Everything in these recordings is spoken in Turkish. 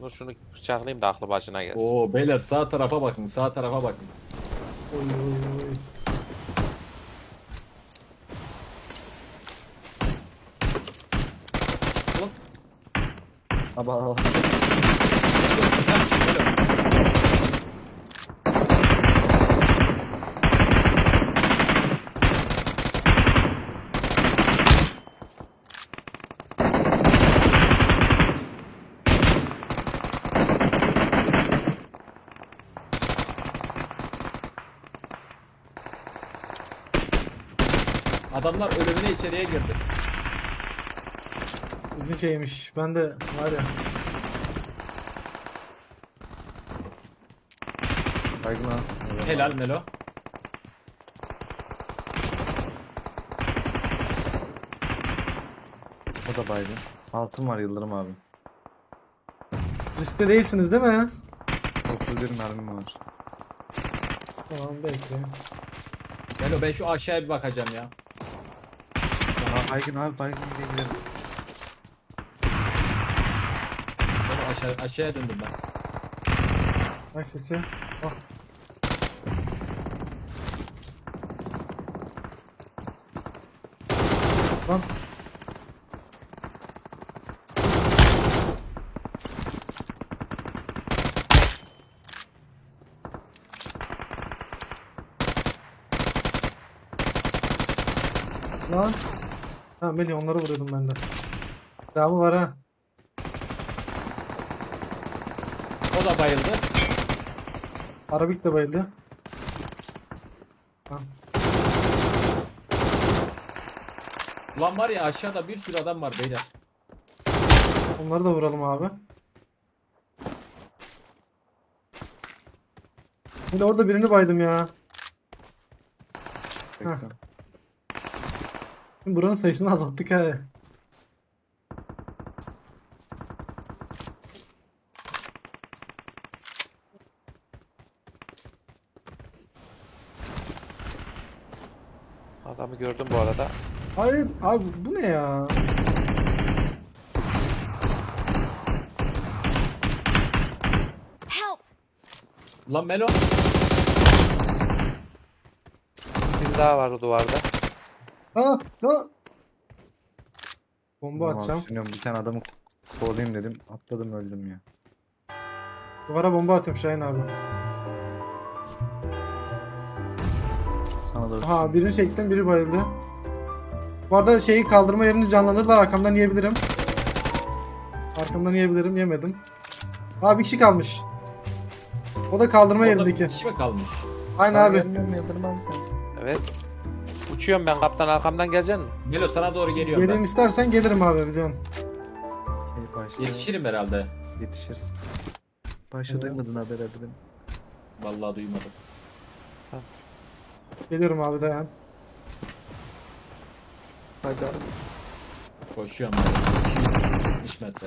Dur şunu bıçaklayayım da aklı başına gelsin. Oo beyler sağ tarafa bakın sağ tarafa bakın. Oy oy oy. Aba Adamlar ölümüne içeriye girdi. Şeymiş. Ben de var ya. baygın ha. Helal Melo. O da baygın. Altın var Yıldırım abi. Liste değilsiniz değil mi? 31 mermim var. Tamam bekle. Melo ben şu aşağıya bir bakacağım ya. Aa, baygın abi baygın diye gidelim. Melo aşağı, aşağıya döndüm ben. Bak sesi. Oh. Lan. Lan. Ha Melih onları vuruyordum ben de. Devamı var ha. O da bayıldı. Arabik de bayıldı. Ha. Ulan var ya aşağıda bir sürü adam var beyler. Onları da vuralım abi. Şimdi orada birini baydım ya. Bekle. Şimdi buranın sayısını azalttık ha. Adamı gördüm bu arada. Hayır abi bu ne ya? Lan Melo. Bir daha var o duvarda. Ha, ha. Bomba Tamam atacağım. sürüyorum. Bir tane adamı kovalayayım dedim. Atladım öldüm ya. Duvara bomba atıyorum Şahin abi. Sana da Aha birini çektim biri bayıldı. Bu arada şeyi kaldırma yerini canlandırdılar arkamdan yiyebilirim. Arkamdan yiyebilirim yemedim. Abi bir kişi kalmış. O da kaldırma Orada yerindeki. bir kişi mi kalmış? Aynen Abi. abi. Gelmiyor mu Yıldırım abi sen? Evet. Uçuyorum ben kaptan arkamdan geleceksin mi? Melo sana doğru geliyorum Geleyim ben. istersen gelirim abi biliyorsun. Şey başla. Yetişirim herhalde. Yetişirsin. Başta Evet. duymadın haber herhalde beni. Vallahi duymadım. Geliyorum abi dayan. Hadi abi. Koşuyorum ben. 70 metre.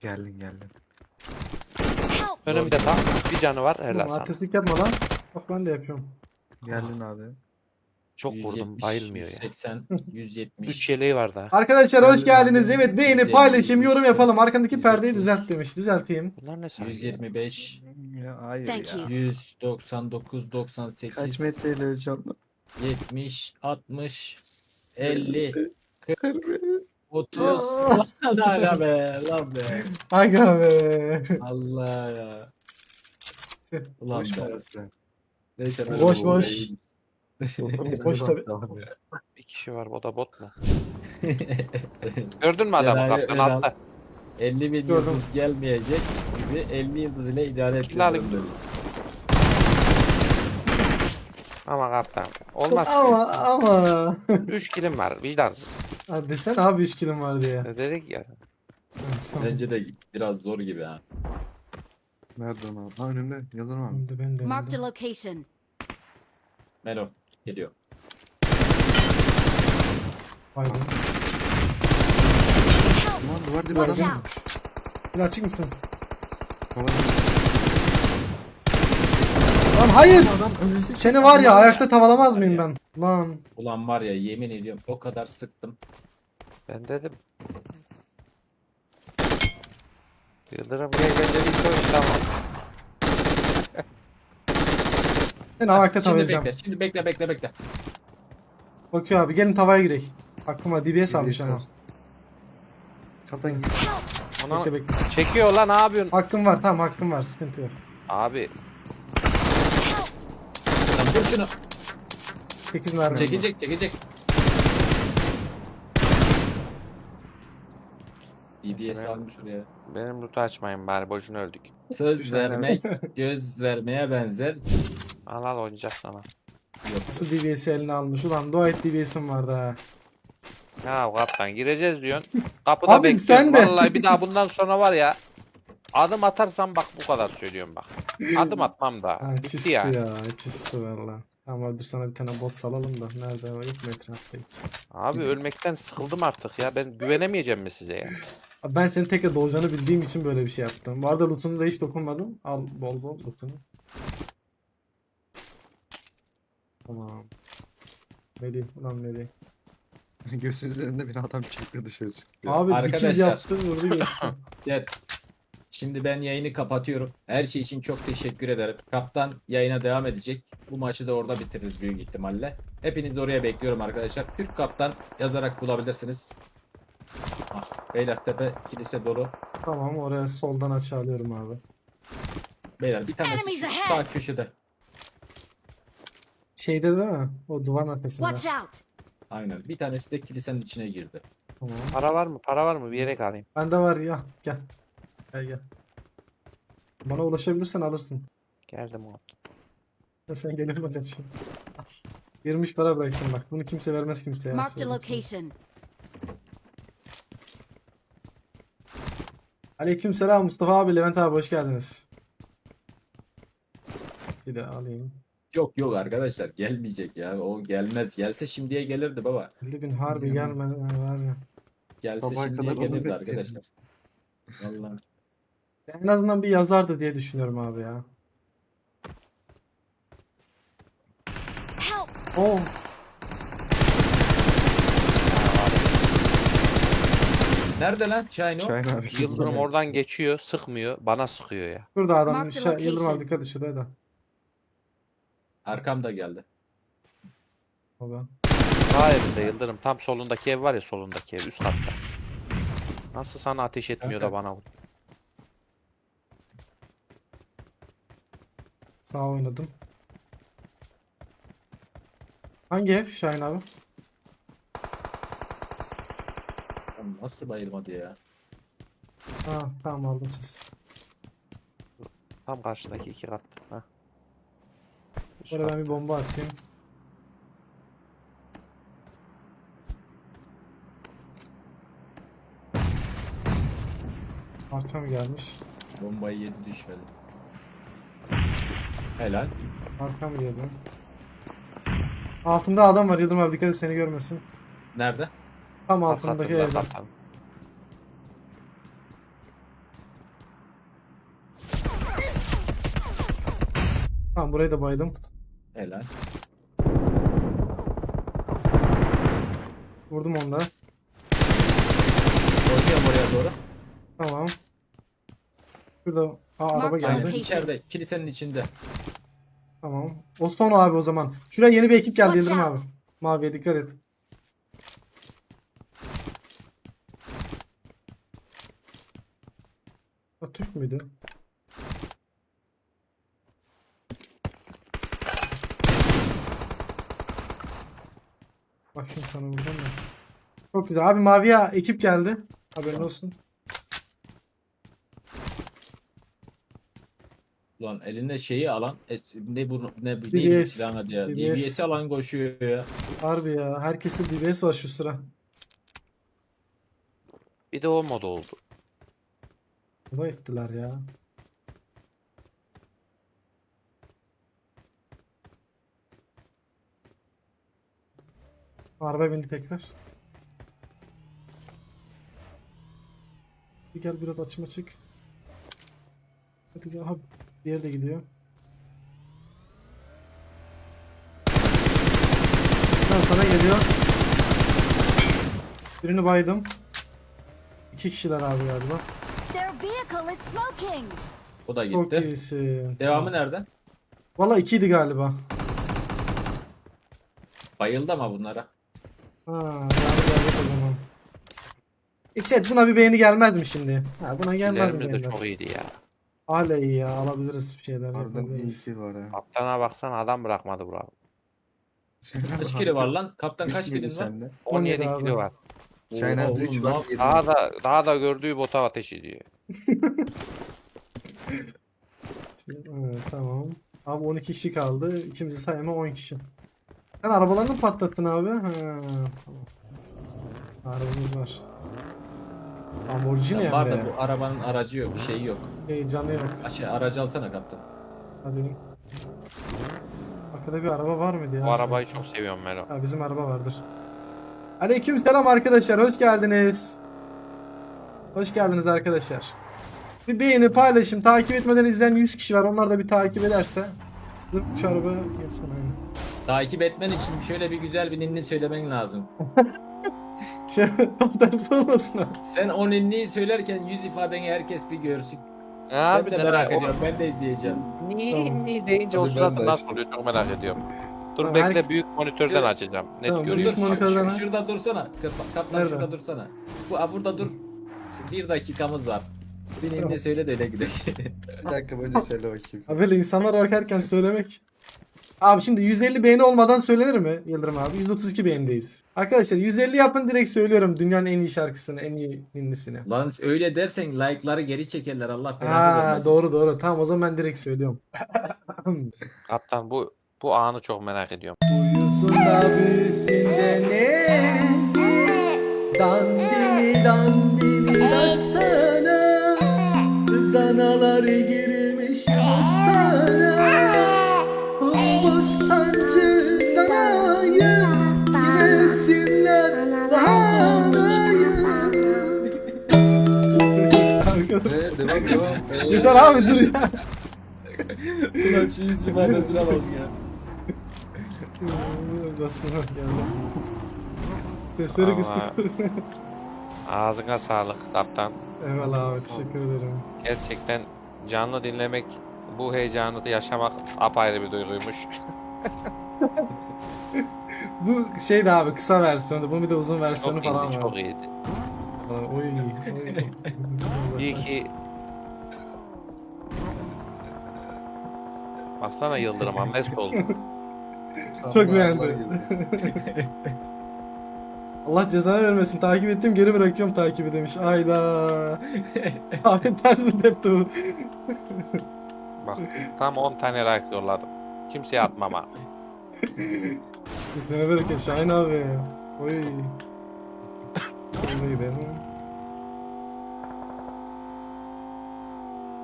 Geldin geldin. Önümde tam bir canı var helal Tamam, sana. artistlik yapma lan. Bak ben de yapıyorum. Geldin abi. Çok vurdum 170, bayılmıyor ya. 180, 170. 3 yeleği var daha. Arkadaşlar hoş geldiniz. Evet beğeni, paylaşım, yorum yapalım. Arkandaki perdeyi düzelt demiş. Düzelteyim. Bunlar ne sanıyor? 125, Ya hayır Thank ya. you. 199, 98, Kaç metreyle öleceğim lan? 70, 60, 50, 40, Harbi. 30. Lan hala be, lan be. Aga be. Allah ya. Ulan Boş be. sen. Neyse ben Boş, bu- boş. Boş tabii. Bir kişi var o da bot mu? Gördün mü adamı Senaryo kaptan altta? 50 bin Gördüm. yıldız gelmeyecek gibi 50 yıldız ile idare ettiriyorum. Ama kaptan. Olmaz Ama ama. 3 kilim var vicdansız. Ha desene abi 3 kilim var diye. Dedik ya. Bence de biraz zor gibi ha. Nereden abi? Ha önümde. Yıldırım abi. Ben de ben de. Marked a location. Melo Geliyor. Vay be. Aman duvar dibi adam. Watch out! Bunu açık mısın? Kolay. Lan hayır. Adam önünüzü Seni var ya ayakta tavalamaz mıyım ben? Lan. Ulan var ya yemin ediyorum o kadar sıktım. Ben dedim. Yıldırım gel gel dedi şey koş tamam. Ben havakta Şimdi tavayacağım. bekle. Şimdi bekle bekle bekle. Bakıyor abi gelin tavaya girek. Aklıma DBS almış ama. var. Kaptan git. Ona Bekle bekle. çekiyor lan ne yapıyorsun? Hakkım var tamam hakkım var sıkıntı yok. Abi Vur şunu. 8 mermi. Çekecek çekecek. DBS Mesela- almış oraya. benim loot'u açmayın bari boşuna öldük. Söz vermek göz vermeye benzer. Al al oynayacak sana. Nasıl DBS'i eline almış? Ulan dua et DBS'im vardı ha. Ya kaptan gireceğiz diyorsun. Kapıda Abi bekliyorum. sen de. Vallahi bir daha bundan sonra var ya. Adım atarsam bak bu kadar söylüyorum bak. Adım atmam da. Ha, Bitti küstü yani. ya. Küstü valla. Ama dur sana bir tane bot salalım da. Nerede? Yok mu etrafta hiç? Abi ölmekten sıkıldım artık ya. Ben güvenemeyeceğim mi size ya? Abi ben senin tekrar doğacağını bildiğim için böyle bir şey yaptım. Bu arada lootunu da hiç dokunmadım. Al bol bol lootunu. Tamam. Melih. Ulan Melih. Gözünüzün önünde bir adam çıktı dışarı çıktı. Abi Arkadaşlar. dikiz yaptı vurdu geçti. Evet. Şimdi ben yayını kapatıyorum. Her şey için çok teşekkür ederim. Kaptan yayına devam edecek. Bu maçı da orada bitiririz büyük ihtimalle. Hepinizi oraya bekliyorum arkadaşlar. Türk Kaptan yazarak bulabilirsiniz. Ah, Beylertepe kilise dolu. tamam oraya soldan açı alıyorum abi. Beyler bir tanesi şu sağ köşede. Şeyde değil mi? O duvarın arkasında. Watch out! Aynen. Bir tanesi de kilisenin içine girdi. Tamam. Para var mı? Para var mı? Bir yere alayım. Bende var ya. Gel. Gel gel. Bana ulaşabilirsen alırsın. Geldim oğlum. Ya sen geliyorum kaçıyorsun. Girmiş para bıraktım bak. Bunu kimse vermez kimseye. Marked a söyleyeyim sana. location. Aleykümselam Mustafa abi, Levent abi hoş geldiniz. Bir de alayım. Yok yok arkadaşlar gelmeyecek ya. O gelmez. Gelse şimdiye gelirdi baba. 50 bin harbi gelmedi var ya. Gelse Sabaha şimdiye kadar onu gelirdi bekledim. arkadaşlar. Vallahi. En azından bir yazardı diye düşünüyorum abi ya. Help! Oo. Nerede lan Şahin o? Şahin abi. Yıldırım oradan geçiyor. Sıkmıyor. Bana sıkıyor ya. Burada adam. Mark the Yıldırım abi location. dikkat et şuraya da. Arkamda geldi. Baba. Sağ evinde Yıldırım. Tam solundaki ev var ya solundaki ev. Üst katta. Nasıl sana ateş etmiyor da Kanka. bana vur. Sağ oynadım. Hangi ev Şahin abi? Lan Nasıl bayılmadı ya? Ha tamam aldım siz. Tam karşındaki iki kat. Buraya ben bir bomba atayım. Arkam gelmiş. Bombayı yedi düşmedi. Helal. Arkam geldi. Altında adam var Yıldırım abi dikkat et seni görmesin. Nerede? Tam Alt altındaki evde. kaptan. Tamam burayı da baydım. Helal. Vurdum onu da. Oynuyorum oraya doğru. Tamam. Şurada Aa, araba Mark geldi. Aynen içeride. Kilisenin içinde. Tamam. O son abi o zaman. Şuraya yeni bir ekip geldi Watch Yıldırım abi. out. Maviye dikkat et. O Türk müydü? Bakayım sana buradan da. Çok güzel. Abi maviye ekip geldi. Haberin olsun. Ulan elinde şeyi alan es- ne bu ne bu DBS. neydi silahın adı ya. DBS. DBS'i alan koşuyor ya. Harbi ya. Herkeste DBS var şu sıra. Bir de o mod oldu. Bu da ettiler ya. Araba bindi tekrar. Bir gel biraz açıma çık. Hadi gel. Ha, diğeri de gidiyor. Tamam sana geliyor. Birini baydım. İki kişiler abi galiba. O da Çok gitti. iyisin. Devamı nerede? Valla ikiydi galiba. Bayıldı ama bunlara. Ha, yani geldik o zaman. Chat buna bir beğeni gelmez mi şimdi? Ha, buna gelmez mi İlerimiz de beğeniler? çok iyiydi ya. Hala iyi ya alabiliriz bir şeyler. Harbiden yapabiliriz. iyisi var ha. Kaptana baksana adam bırakmadı bravo. Kaç kilo var lan? Kaptan kaç kilin var? sende? 17 abi. kilo var. Şahin'e Oha, 3 oğlum, var. ne yap- yedi Daha da daha da gördüğü bota ateş ediyor. Evet, tamam. Abi 12 kişi kaldı. İkimizi sayma 10 kişi. Sen arabalarını patlattın abi? Ha, tamam. Arabamız var. Lamborghini Ya var da bu arabanın aracı yok, bir şeyi yok. Heyecanı yok. Aşağı aracı alsana kaptan. Hadi. Arkada bir araba var mıydı ya? Bu arabayı çok seviyorum Melo. Ha, bizim araba vardır. Aleyküm selam arkadaşlar. Hoş geldiniz. Hoş geldiniz arkadaşlar. Bir beğeni, paylaşım, takip etmeden izleyen 100 kişi var. Onlar da bir takip ederse. Dur şu araba gelsin. Takip etmen için şöyle bir güzel bir ninni söylemen lazım. Şey, tam tersi olmasın abi. Sen o ninniyi söylerken yüz ifadeni herkes bir görsün. Abi ben de merak ediyorum. Ben de izleyeceğim. Niye Tamam. niye deyince o Hadi ben suratı de nasıl oluyor çok merak ediyorum. Dur Tamam, bekle herkes- büyük monitörden Şöyle- açacağım. Net Tamam, Dur dur Büyük şu- monitörden şu- ha. şurada dursana. Kaptan Nerede? şurada dursana. Bu burada dur. Bir dakikamız var. Bir ninni söyle de öyle gidelim. Bir dakika böyle söyle bakayım. Abi böyle insanlara bakarken söylemek. Abi şimdi 150 beğeni olmadan söylenir mi Yıldırım abi? 132 beğenideyiz. Arkadaşlar 150 yapın direkt söylüyorum dünyanın en iyi şarkısını, en iyi ninnisini. Lan öyle dersen like'ları geri çekerler Allah belanı Ha vermesin. doğru doğru. Tamam o zaman ben direkt söylüyorum. Kaptan bu bu anı çok merak ediyorum. Uyusun da büyüsün de ne? Dandini dandini dastana Danalar girmiş bostana Bostancı danayı Yesinler lahanayı Ee, devam devam. Yeter abi dur ya. Ulan şu yüz ifadesine bak ya. Bastım geldi. Sesleri kıstık. Ağzına sağlık kaptan. Eyvallah abi teşekkür ederim. Gerçekten canlı dinlemek, bu heyecanı yaşamak apayrı bir duyguymuş. Bu şey de abi kısa versiyonu. Bunun bir de uzun versiyonu Çok falan iyiydi, var. çok iyiydi. Oy, oy. İyi ki Baksana Yıldırım'a mest oldu. Çok Allah beğendi. girdi. Allah cezanı vermesin. Takip ettim geri bırakıyorum takibi demiş. Ayda. Abi ters mi tepti bu? Bak tam 10 tane like yolladım. Kimseye atmam ha. Kesene bereket Şahin abi. Oy. Nereye gidelim?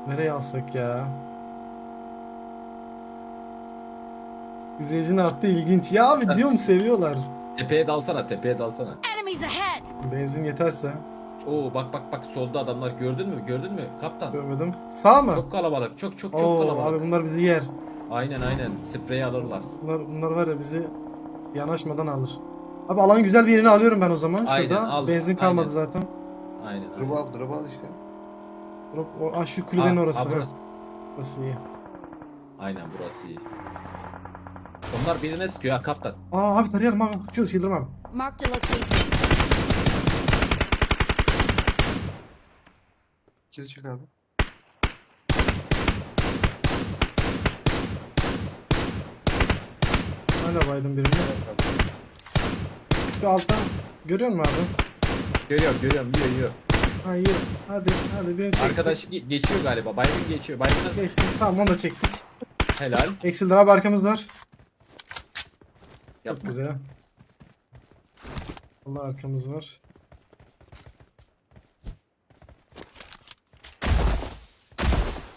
Nereye alsak ya? İzleyicinin arttı ilginç. Ya abi diyorum seviyorlar. Tepeye dalsana, tepeye dalsana. Enemies ahead. Benzin yeterse. Oo bak bak bak solda adamlar gördün mü? Gördün mü? Kaptan. Görmedim. Sağ mı? Çok kalabalık. Çok çok çok Oo, kalabalık. abi bunlar bizi yer. Aynen aynen. Spreyi alırlar. Bunlar, bunlar var ya bizi yanaşmadan alır. Abi alan güzel bir yerini alıyorum ben o zaman. Şurada. Aynen, al. Benzin kalmadı Aynen. zaten. Aynen. Drop aynen. al drop al işte. Drop, o, ah, şu kulübenin orası. ha. burası. Burası iyi. Aynen burası iyi. Onlar birine sıkıyor ha kaptan. Aa abi tarayalım abi. Uçuyoruz Yıldırım abi. Marked a location. Çiz çık abi. Hala baydım birini. Şu alttan. Görüyor musun abi? Görüyorum görüyorum yiyor yiyor. Ha iyi. Hadi hadi birini çektik. Arkadaş ge- geçiyor galiba. Baygın geçiyor. Baygın nasıl? Geçtik. Tamam onu da çektik. Helal. Eksildir abi arkamız var. Çok Yapma. güzel. Allah arkamız var.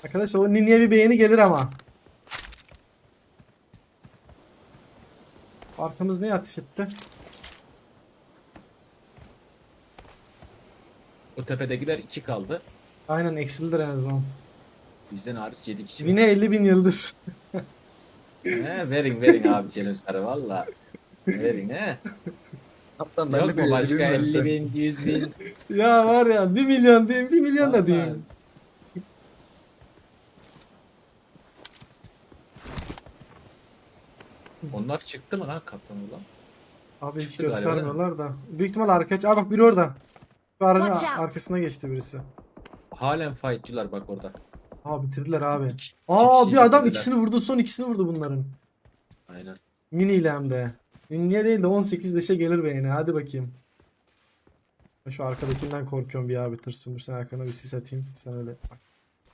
Arkadaşlar o ninniye bir beğeni gelir ama. Arkamız neye ateş etti? O tepedekiler iki kaldı. Aynen eksildir en azından. Bizden hariç yedi kişi. Vine 50 bin yıldız. he, verin verin abi challenge'ları valla. Verin he. Kaptan ben Yok de mu başka 50 bin 50 verse. bin, 100 bin? Ya var ya 1 milyon diyeyim 1 milyon da diyeyim. Onlar çıktı mı lan kaptan ulan? Abi hiç Çıktı galiba, göstermiyorlar da. Büyük ihtimal arka... Aa bak biri orada. Şu aracın Watch out. arkasına geçti birisi. Halen fight diyorlar bak orada. Aa bitirdiler abi. İki- Aa kişiyi bir adam bitirdiler. ikisini vurdu son ikisini vurdu bunların. Aynen. Mini ile hem de. Niye değil de 18 leşe gelir be yine hadi bakayım. Ben şu arkadakinden korkuyorum bir abi tırsın sen arkana bir sis atayım. Sen öyle.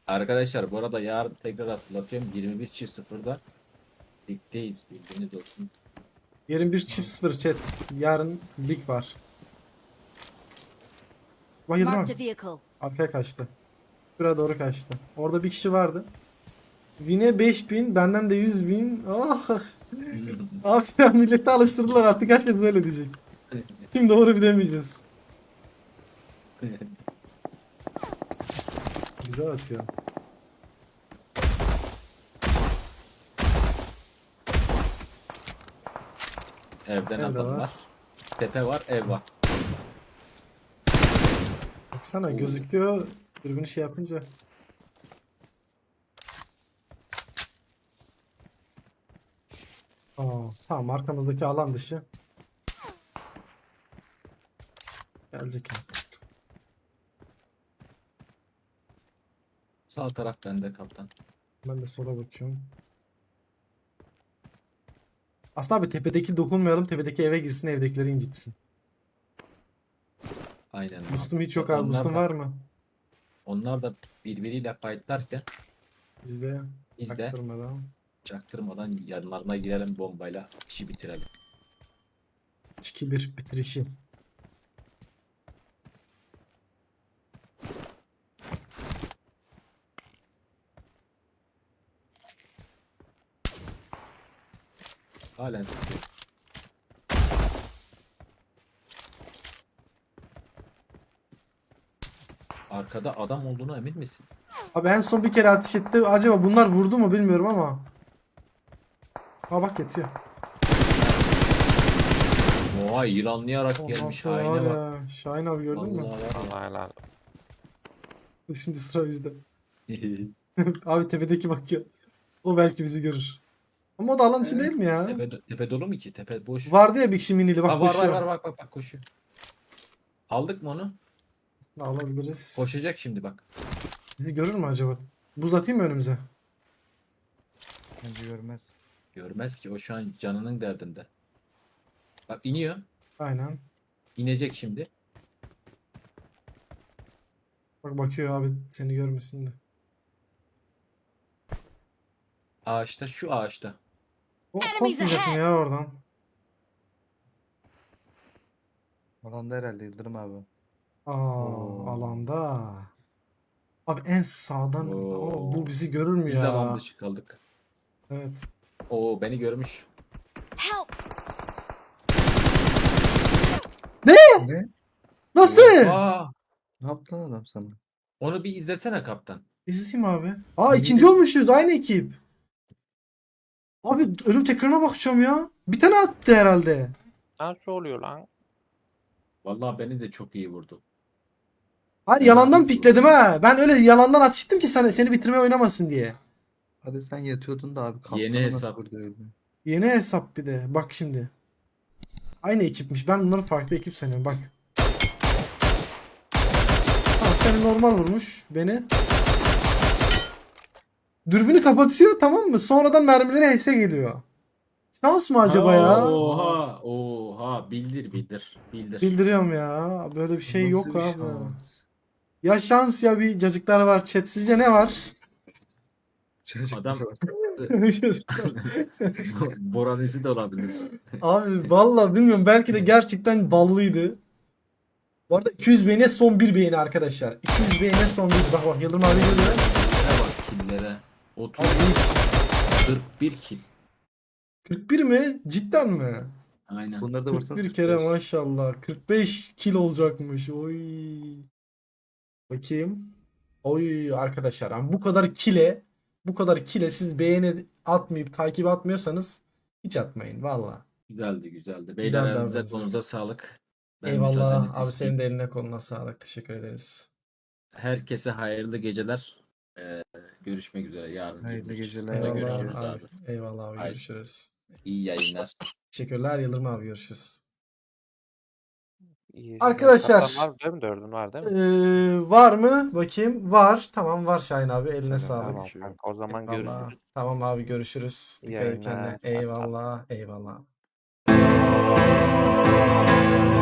Arkadaşlar bu arada yarın tekrar hatırlatıyorum 21 çift sıfırda ligdeyiz bildiğiniz olsun. Yarın bir çift sıfır chat. Yarın lig var. Bayıldım Marked a abi. vehicle. Arkaya kaçtı. Şuraya doğru kaçtı. Orada bir kişi vardı. Vine 5000 benden de 100 bin. Ah. Abi ya milleti alıştırdılar artık herkes böyle diyecek. Şimdi doğru bilemeyeceğiz. Güzel atıyor. Evden Evde adam var. var. Tepe var ev var. Baksana gözüküyor. Dürbünü şey yapınca. Aa, tamam arkamızdaki alan dışı. Gelecek abi. Sağ taraf bende kaptan. Ben de sola bakıyorum. Aslında abi tepedeki dokunmayalım. Tepedeki eve girsin evdekileri incitsin. Aynen. Boostum hiç yok Onlar abi. Da- var mı? Onlar da birbiriyle fightlarken Bizde. biz de Çaktırmadan. çaktırmadan yanlarına girelim bombayla işi bitirelim. 2-1 bitirişi. Halen sıkıyor. Arkada adam olduğuna emin misin? Abi en son bir kere ateş etti. Acaba bunlar vurdu mu bilmiyorum ama. Ha bak yatıyor. Vay yılanlayarak O gelmiş var haline bak. ya. Şahin abi gördün mü? Vallahi var. Allah helal. Şimdi sıra bizde. abi tepedeki bakıyor. O belki bizi görür. Ama o da alan içi değil mi ya? tepe, tepe dolu mu ki? Tepe boş. Vardı ya bir kişi minili bak Ha, var var koşuyor. var bak bak bak koşuyor. Aldık mı onu? Alabiliriz. Koşacak şimdi bak. Bizi görür mü acaba? Buz atayım mı önümüze? Bence görmez. Görmez ki o şu an canının derdinde. Bak iniyor. Aynen. İnecek şimdi. Bak bakıyor abi seni görmesin de. Ağaçta şu ağaçta. O Enemies korkmayacak mı ya oradan? Alanda herhalde Yıldırım abi. Aa Oo. alanda. Abi en sağdan Oo. Aa, bu bizi görür mü Bir ya? zaman dışı kaldık. Evet. Oo beni görmüş. Help! Ne? Nasıl? Aa, Ne yaptı lan adam sana? onu bir izlesene kaptan. İzleyeyim abi. Aa ikinci olmuşuz aynı ekip. Abi ölüm tekrarına bakacağım ya. Bir tane attı herhalde. Nasıl oluyor lan? Vallahi beni de çok iyi vurdu. Hayır yalandan pikledim ha. Ben öyle yalandan atıştım ki sana, seni bitirmeye oynamasın diye. Hadi sen yatıyordun da abi. Yeni nasıl hesap. vurdu öyle? Yeni hesap bir de. Bak şimdi. Aynı ekipmiş. Ben bunların farklı ekip sanıyorum. Bak. Tamam seni normal vurmuş. Beni. Dürbünü kapatıyor tamam mı? Sonradan mermileri HS geliyor. Şans mı acaba Ha, ya? Oha, oha, bildir bildir, bildir. Bildiriyorum ya. Böyle bir şey Nasıl yok bir abi. şans? Ya şans ya bir cacıklar var. Chat sizce ne var? Adam-. Boranesi de olabilir. Abi vallahi bilmiyorum belki de gerçekten ballıydı. Bu arada 200 beğene son bir beğeni arkadaşlar. 200 beğene son bir. Bak bak Yıldırım abi görüyor. Killere bak killere. 30 41 kill. 41 mi? Cidden mi? Aynen. Bunları da vursan 41 kere maşallah. 45 kil olacakmış. Oy. Bakayım. Oy arkadaşlar yani bu kadar kile bu kadar kile siz beğeni atmayıp takip atmıyorsanız hiç atmayın valla. Güzeldi güzeldi. Beyler elinize konuza sağlık. Ben Eyvallah abi senin de eline koluna sağlık. Teşekkür ederiz. Herkese hayırlı geceler. Ee, görüşmek üzere yarın. Hayırlı geceler. Eyvallah görüşürüz abi. abi. Eyvallah abi Hayır. İyi yayınlar. Teşekkürler Yıldırım abi görüşürüz. Arkadaşlar. Var var değil mi? Var mı? Bakayım. Var. Tamam var Şahin abi. Eline sağlık. Tamam o zaman Eyvallah. görüşürüz. Tamam abi görüşürüz. İyi kendine. Eyvallah. Eyvallah. Eyvallah.